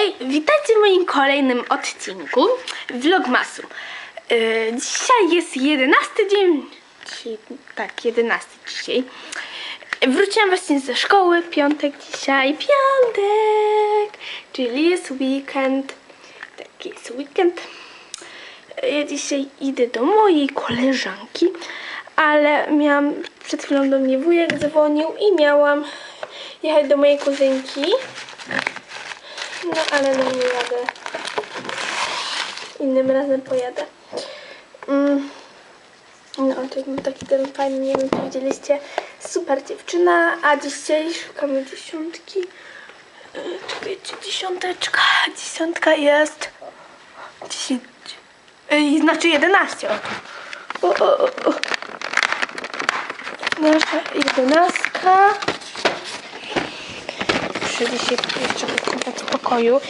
Hej, witajcie w moim kolejnym odcinku Vlogmasu. Yy, dzisiaj jest 11 dzień. Dzisiaj, tak, 11 dzisiaj. Wróciłam właśnie ze szkoły, piątek dzisiaj, piątek, czyli jest weekend. Taki jest weekend. Ja dzisiaj idę do mojej koleżanki, ale miałam, przed chwilą do mnie wujek dzwonił i miałam jechać do mojej kuzynki. No ale no nie jadę. Innym razem pojadę. Mm. No to był taki ten fajny, nie wiem czy widzieliście, super dziewczyna, a dzisiaj szukamy dziesiątki. Yy, Czekajcie, dziesiąteczka, dziesiątka jest dziesięć, yy, znaczy jedenaście, o, o, o. Nasza jedenastka. Muszę dzisiaj jeszcze w pokoju.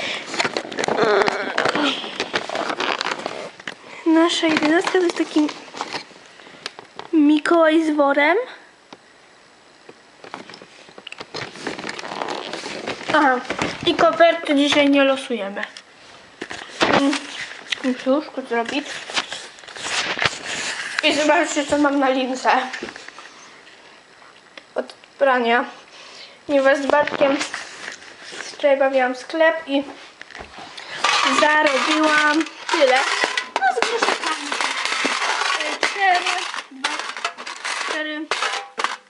Nasza jedenastka to jest taki Mikołaj z worem. Aha, i koperty dzisiaj nie losujemy. Muszę łóżko zrobić. I zobaczcie, co mam na lince. Od prania. Ponieważ z Bartkiem wczoraj bawiłam sklep i zarobiłam tyle. No z groszkami. E, Cztery, dwa, cztery,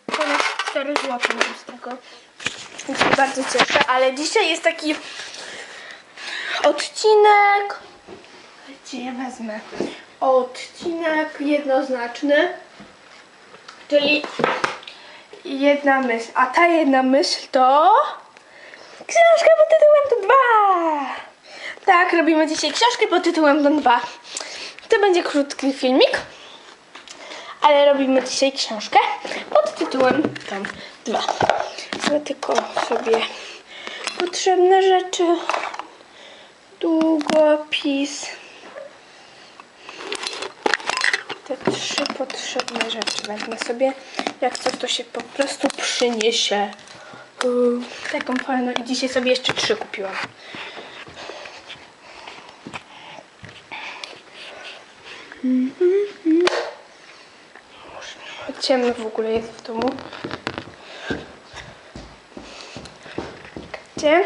ponad 4 zł z tego. Więc się bardzo cieszę, ale dzisiaj jest taki odcinek. Gdzie ja wezmę? Odcinek jednoznaczny. Czyli jedna myśl. A ta jedna myśl to... Książka pod tytułem Don 2. Tak, robimy dzisiaj książkę pod tytułem Don 2. To będzie krótki filmik, ale robimy dzisiaj książkę pod tytułem Don 2. Ja tylko sobie potrzebne rzeczy. Długopis. Te trzy potrzebne rzeczy wezmę sobie. Jak coś, to się po prostu przyniesie. Taką fajną. I dzisiaj sobie jeszcze trzy kupiłam. Ciemno w ogóle jest w domu. Gdzie?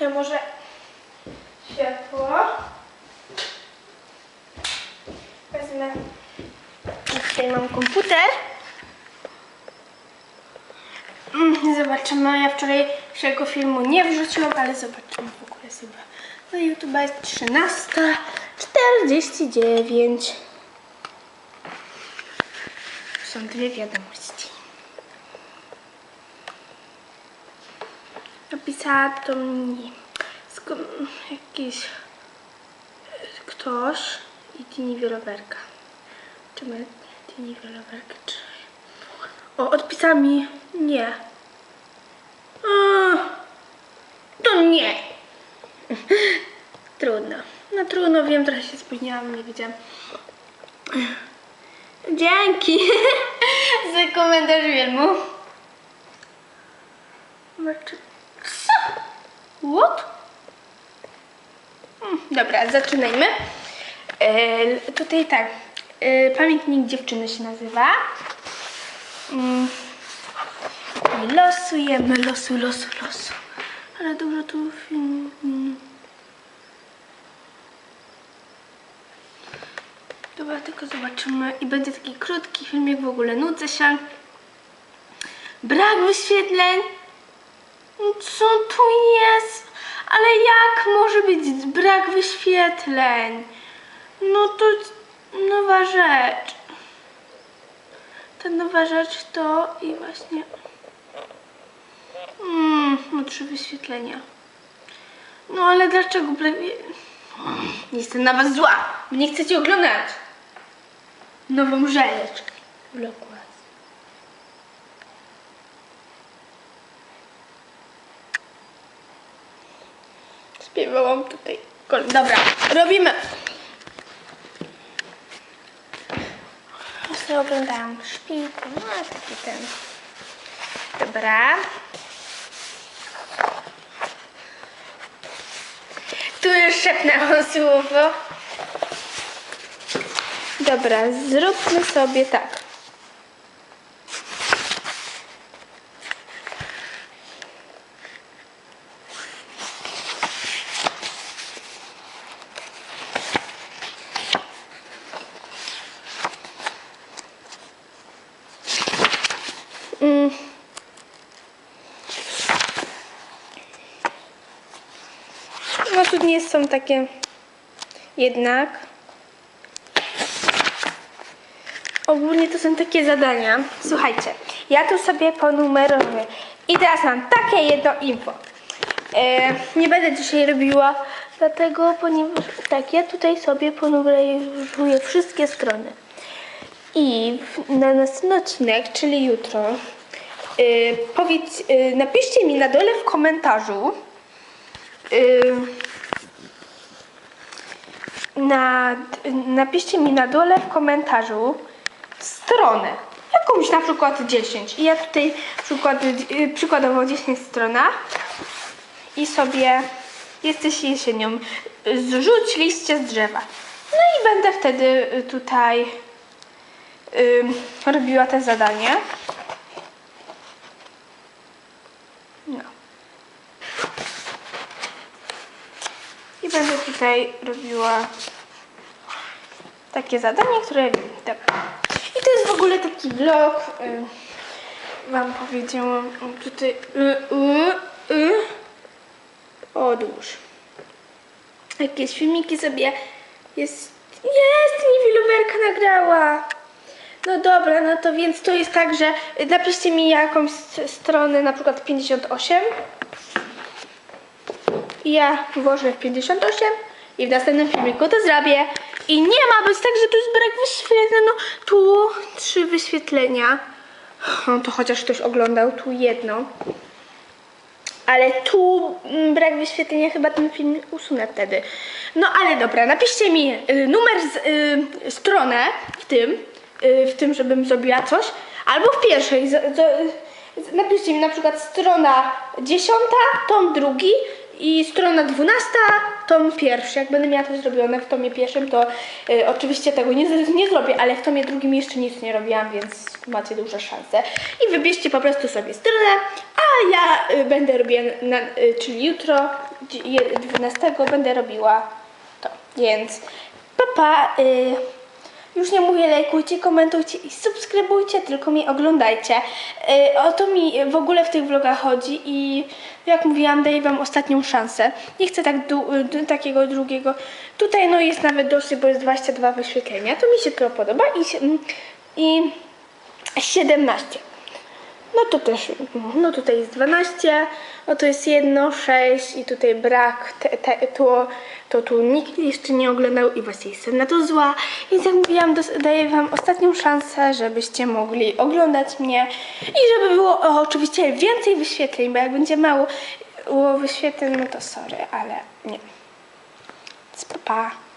Ja może światło. Wezmę. Tutaj mam komputer. Mm, Zobaczymy. Ja wczoraj wszelkiego filmu nie wrzuciłam, ale zobaczymy w ogóle sobie. Na YouTube jest 13.49. Są dwie wiadomości. Napisała to sko- jakiś ktoś i Tini Wielowerka. Czy my Tini Wielowerka, czy... O, odpisała mi nie. A, to nie. Trudno. No trudno, wiem, trochę się spóźniłam, nie wiedziałam. Dzięki za komentarz filmu. Zobaczy. Co? What? Mm, Dobra, zaczynajmy. E, tutaj tak. E, pamiętnik dziewczyny się nazywa. Mm. Losujemy, losu, losu, losu. Ale dużo tu mm. Dobra, tylko zobaczymy. I będzie taki krótki filmik, w ogóle nudzę się. Brak wyświetleń. Co tu jest? Ale jak może być brak wyświetleń? No to nowa rzecz. Ta nowa rzecz to i właśnie. Mm, no trzy wyświetlenia. No ale dlaczego brak... Jestem na was zła, nie chcecie oglądać nową rzecz. Vlogmas. Śpiewałam tutaj. Dobra, robimy. Właśnie oglądałam szpilkę, no a taki ten. Dobra. Tu już szepnęłam słowo. Dobra, zróbmy sobie tak. Mm. No tu nie są takie jednak. Ogólnie to są takie zadania. Słuchajcie, ja tu sobie ponumeruję. I teraz mam takie jedno info. E, nie będę dzisiaj robiła, dlatego, ponieważ tak, ja tutaj sobie ponumeruję wszystkie strony. I na następny odcinek, czyli jutro, y, powiedz, y, napiszcie mi na dole w komentarzu y, na, napiszcie mi na dole w komentarzu stronę. Jakąś na przykład 10. I ja tutaj przykład, y, przykładowo 10 strona i sobie jesteś jesienią. Zrzuć liście z drzewa. No i będę wtedy y, tutaj ym, robiła te zadanie. No. Będę tutaj robiła takie zadanie, które dobra. I to jest w ogóle taki vlog. ym, Wam powiedziałam tutaj. Y, y, y. Odłóż. Jakieś filmiki sobie jest. Jest! Mi Wiluberka nagrała! No dobra, no to więc to jest tak, że napiszcie mi jakąś stronę, na przykład 58. Ja włożę w 58 i w następnym filmiku to zrobię. I nie ma być tak, że tu jest brak wyświetlenia. No tu trzy wyświetlenia. No to chociaż ktoś oglądał tu jedno. Ale tu mm, brak wyświetlenia, chyba ten film usunę wtedy. No ale dobra, napiszcie mi y, numer, z, y, stronę w tym, y, w tym, żebym zrobiła coś. Albo w pierwszej. Z, z, napiszcie mi na przykład strona dziesiąta, tom drugi i strona dwunasta, tom pierwszy. Jak będę miała to zrobione w tomie pierwszym, to y, oczywiście tego nie, nie zrobię, ale w tomie drugim jeszcze nic nie robiłam, więc macie duże szanse. I wybierzcie po prostu sobie stronę, a ja y, będę robiła, na, y, czyli jutro, dzi- je- 12 będę robiła to. Więc papa, y, już nie mówię lajkujcie, komentujcie i subskrybujcie, tylko mnie oglądajcie. Y, o to mi w ogóle w tych vlogach chodzi i jak mówiłam, daję wam ostatnią szansę. Nie chcę tak takiego drugiego. Tutaj no jest nawet dosyć, bo jest 22 wyświetlenia. To mi się to podoba i, i 17. No to też, no tutaj jest 12, no to jest jedno, 6 i tutaj brak, te, te, to, to tu nikt jeszcze nie oglądał i właśnie jestem na to zła. Więc jak mówiłam, daję wam ostatnią szansę, żebyście mogli oglądać mnie i żeby było o, oczywiście więcej wyświetleń, bo jak będzie mało wyświetleń, no to sorry, ale nie. Więc pa.